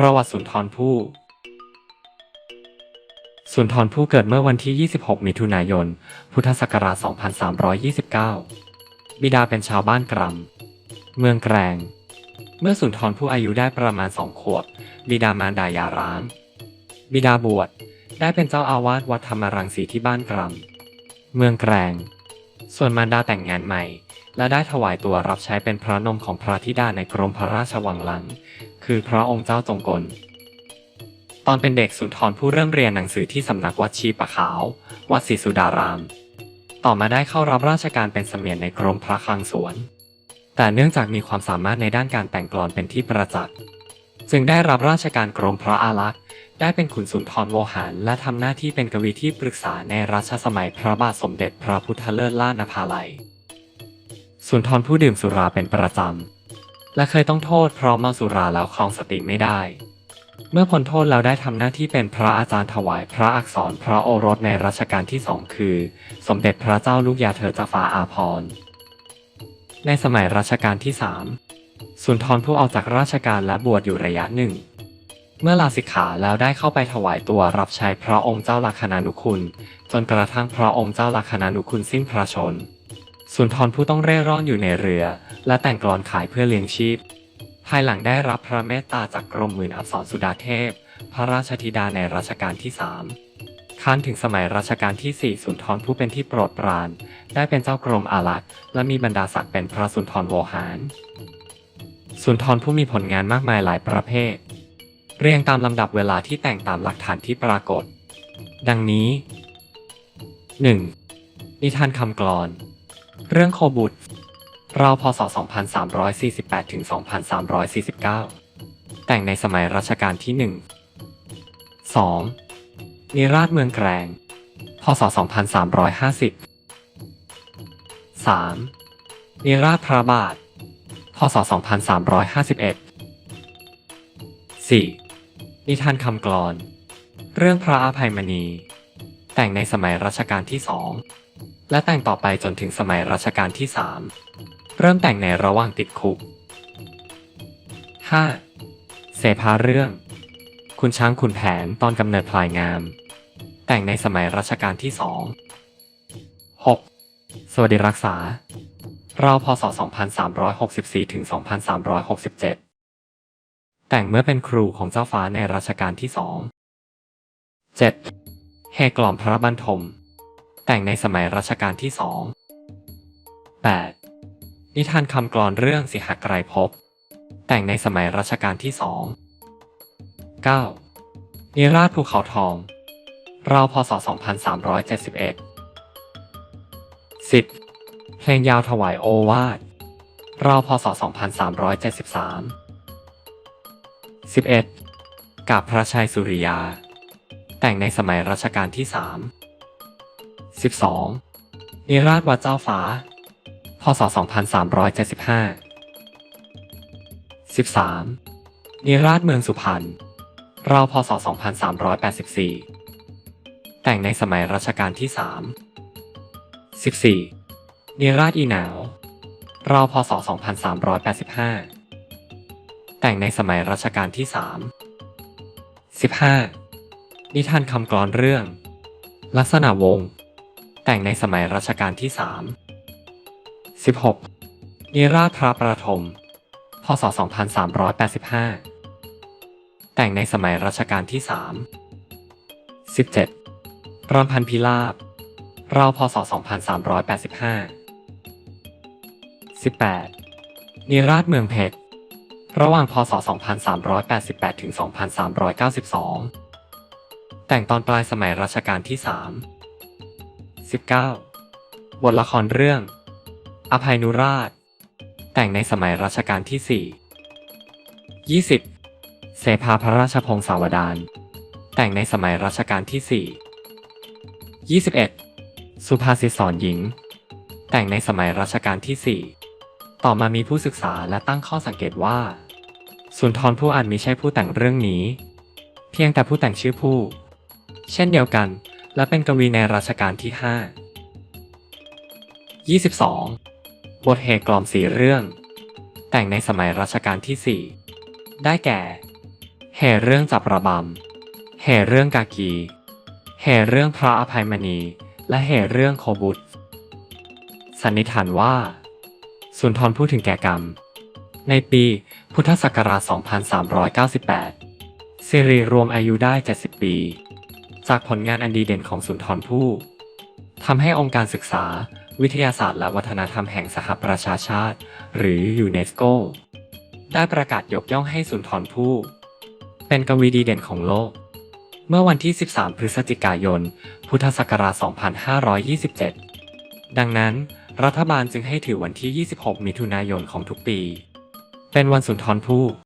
ประวัติสุนทรภู่สุนทรภู่เกิดเมื่อวันที่ 26 มิถุนายน พุทธศักราช 2329 บิดาเป็นชาวบ้านกรำเมืองแกรง เมื่อสุนทรภู่อายุได้ประมาณสองขวบ บิดามารดายาร้าง บิดาบวช ได้เป็นเจ้าอาวาสวัดธรรมรังสีที่บ้านกรำเมืองแกรง ส่วนมารดาแต่งงานใหม่ และได้ถวายตัวรับใช้เป็นพระนมของพระธิดาในกรมพระราชวังหลัง คือพระองค์เจ้าจงกล ตอนเป็นเด็กสุนทรผู้เริ่มเรียนหนังสือที่สำนักวัดชีปะขาว วัดศรีสุดาราม ต่อมาได้เข้ารับราชการเป็นเสมียนในกรมพระคลังสวน แต่เนื่องจากมีความสามารถในด้านการแต่งกลอนเป็นที่ประจักษ์ จึงได้รับราชการกรมพระอารักษ์ ได้เป็นขุนสุนทรโวหาร และทำหน้าที่เป็นกวีที่ปรึกษาในรัชสมัยพระบาทสมเด็จพระพุทธเลิศล่านภาลัย สุนทรผู้ดื่มสุราเป็นประจำ และเคยต้องโทษเพราะเมาสุราแล้วคลองสติไม่ได้ เมื่อพ้นโทษแล้วได้ทำหน้าที่เป็นพระอาจารย์ถวายพระอักษรพระโอรสในรัชกาลที่สองคือ สมเด็จพระเจ้าลูกยาเธอเจ้าฟ้าอาพรณ์ในสมัยรัชกาลที่สามสุนทรผู้ออกจากราชการและบวชอยู่ระยะหนึ่ง เมื่อลาสิกขาแล้วได้เข้าไปถวายตัวรับใช้พระองค์เจ้าลักษณานุคุณ จนกระทั่งพระองค์เจ้าลักษณานุคุณสิ้นพระชนม์ สุนทรผู้ต้องเร่ร่อนอยู่ในเรือ และแต่งกลอนขายเพื่อเลี้ยงชีพ ภายหลังได้รับพระเมตตาจากกรมหมื่นอักษรสุดาเทพ พระราชธิดาในรัชกาลที่สามค้านถึงสมัยรัชกาลที่สี่สุนทรผู้เป็นที่โปรดปราน ได้เป็นเจ้ากรมอารักษ์และมีบรรดาศักดิ์เป็นพระสุนทรโวหาร สุนทรผู้มีผลงานมากมายหลายประเภท เรียงตามลำดับเวลาที่แต่งตามหลักฐานที่ปรากฏ ดังนี้ 1. นิทานคำกลอน เรื่องโคบุตรราวพศ 2348 ถึง 2349 แต่งในสมัยรัชกาลที่ 1 2. นิราชเมืองแกรง พศ 2350 3. นิราชพระบาท พศ 2351 4. นิทานคำกลอน เรื่องพระอภัยมณี แต่งในสมัยรัชกาลที่สอง และแต่งต่อไปจนถึงสมัยรัชกาลที่สามเริ่มแต่งในระหว่างติดคุก 5. เสภาเรื่อง คุณช้างขุนแผนตอนกำเนิดพลายงาม แต่งในสมัยรัชกาลที่สอง 6. สวัสดิรักษาราวพศ 2364ถึง2367 แต่งเมื่อเป็นครูของเจ้าฟ้าในรัชกาลที่สอง 7. เฮกล่อมพระบรรทม แต่งในสมัยรัชกาลที่สอง 8. นิทานคำกลอนเรื่องสิหไกรภพแต่งในสมัยรัชกาลที่สอง 9. นิราชภูเขาทอง ราวพศ 2371 10. เพลงยาวถวายโอวาทราวพศ 2373 11. กาบพระชัยสุริยา แต่งในสมัยรัชกาลที่สาม 12. นิราชวัดเจ้าฟ้า พศ 2375 13. นิราชเมืองสุพรรณราวพศ 2384 แต่งในสมัยรัชกาลที่สาม 14. นิราชอีหนาวราวพศ 2385 แต่งในสมัยรัชกาลที่สาม 15. นิทานคำกลอนเรื่อง ลักษณะวงศ์ แต่งในสมัยรัชกาลที่สาม 16. นิราชพระประถม พศ 2385 แต่งในสมัยรัชกาลที่สาม 17. รำพันพิลาบราวพศ 2385 18. นิราชเมืองเพชร ระหว่างพศ 2388 ถึง 2392 แต่งตอนปลายสมัยรัชกาลที่ 3 19. บทละครเรื่อง อภัยนุราช แต่งในสมัยรัชกาลที่ 4 20. เสภาพระราชพงศาวดาร แต่งในสมัยรัชกาลที่ 4 21. สุภาษิตสอนหญิง แต่งในสมัยรัชกาลที่ 4 ต่อมามีผู้ศึกษาและตั้งข้อสังเกตว่า สุนทรผู้อ่านมิใช่ผู้แต่งเรื่องนี้ เพียงแต่ผู้แต่งชื่อผู้ เช่นเดียวกัน และเป็นกวีในรัชกาลที่ 5 22. บทเหตุกล่อมสีเรื่อง แต่งในสมัยรัชกาลที่ 4 ได้แก่เแห่เรื่องจับระบำแห่เรื่องกากีแห่เรื่องพระอภัยมณี และแห่เรื่องโคบุตรสันนิษฐานว่า สุนทรพูดถึงแก่กรรม ในปีพุทธศักราช 2398 สิริรวมอายุได้ 70 ปี จากผลงานอันดีเด่นของสุนทรภู่ทำให้องค์การศึกษา วิทยาศาสตร์และวัฒนธรรมแห่งสหประชาชาติ หรือยูเนสโกได้ประกาศยกย่องให้สุนทรภู่เป็นกวีดีเด่นของโลก เมื่อวันที่ 13 พฤศจิกายน พุทธศักราช 2527 ดังนั้น รัฐบาลจึงให้ถือวันที่ 26 มิถุนายนของทุกปี เป็นวันสุนทรภู่